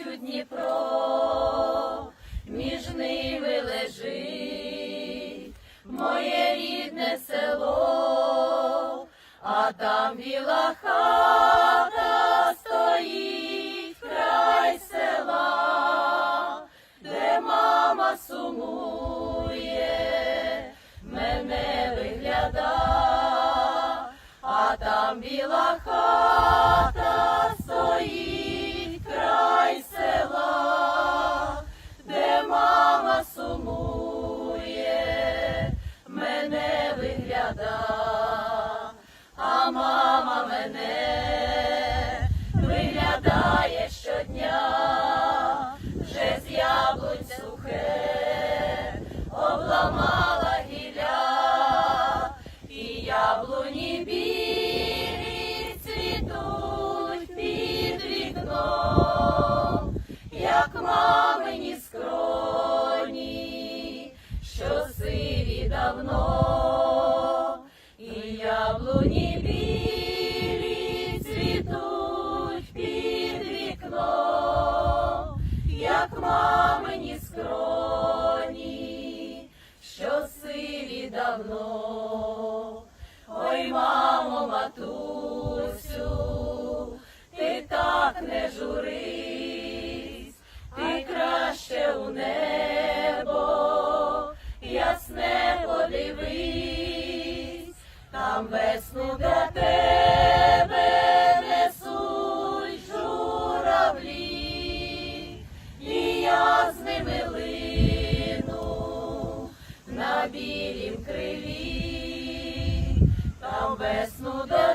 Дніпро, між ними лежить моє рідне село, а там біла хата стоїть край села, де мама сумує, мене вигляда, а там біла хата вигляда, а мама мене виглядає щодня, вже з яблунь сухе, обламала гілля, і яблуні білі цвітуть під вікном, як мамині скроні, що сиві давно, скроні, що сиві давно. Ой, мамо, матусю, ти так не журись, ти краще у небо, ясне подивись, там весну для тебе на білім крилі, там весну до